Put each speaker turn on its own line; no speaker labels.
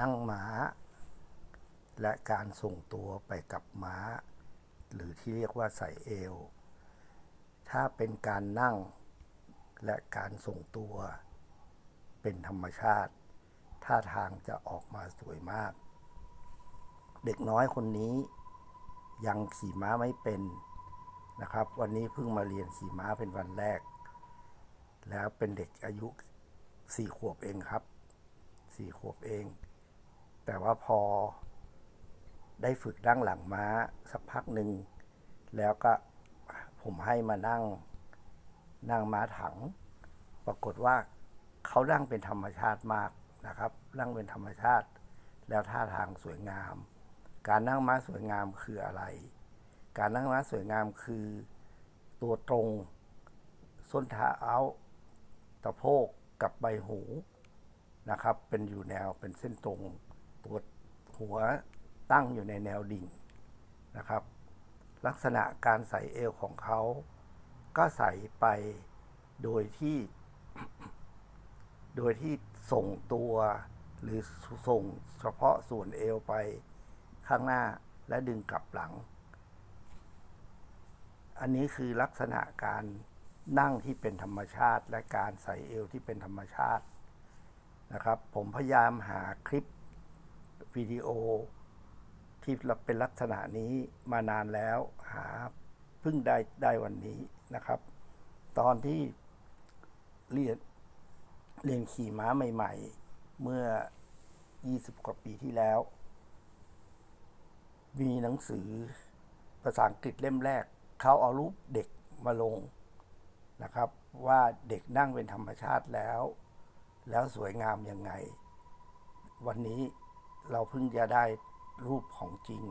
นั่งม้า และการส่งตัวไปกับม้า หรือที่เรียกว่าใส่เอว ถ้าเป็นการนั่งและการส่งตัว เป็นธรรมชาติ ท่าทางจะออกมาสวยมาก เด็กน้อยคนนี้ ยังขี่ม้าไม่เป็นนะครับ วันนี้เพิ่งมาเรียนขี่ม้าเป็นวันแรก แล้วเป็นเด็กอายุสี่ขวบเองครับสี่ขวบเอง แต่ว่าพอได้ฝึกนั่งหลังม้าสักพักหนึ่ง แล้วก็ผมให้มานั่งนั่งม้าถัง ปรากฏว่าเขานั่งเป็นธรรมชาติมากนะครับนั่งเป็นธรรมชาติ แล้วท่าทางสวยงาม การนั่งม้าสวยงามคืออะไร การนั่งม้าสวยงามคือตัวตรง ส้นเท้าตะโพกกับใบหูนะครับ เป็นอยู่แนวเป็นเส้นตรง ตัวหัวตั้งอยู่ในแนวดิ่งนะครับ ลักษณะการใส่เอวของเขา ก็ใส่ไปโดยที่ โดยที่ส่งตัวหรือส่งเฉพาะส่วนเอวไปข้างหน้าและดึงกลับหลัง อันนี้คือลักษณะการนั่งที่เป็นธรรมชาติและการใส่เอวที่เป็นธรรมชาตินะครับ ผมพยายามหาคลิป วิดีโอ ที่เป็นลักษณะนี้มานานแล้วหาเพิ่งได้ได้วันนี้นะครับ ตอนที่เรียนเรียนขี่ม้าใหม่ ๆ เมื่อ 20 กว่าปีที่แล้ว มีหนังสือภาษาอังกฤษเล่มแรก เขาเอารูปเด็กมาลงนะครับ ว่าเด็กนั่งเป็นธรรมชาติแล้ว แล้วสวยงามยังไง วันนี้ เราเพิ่งจะได้รูปของจริง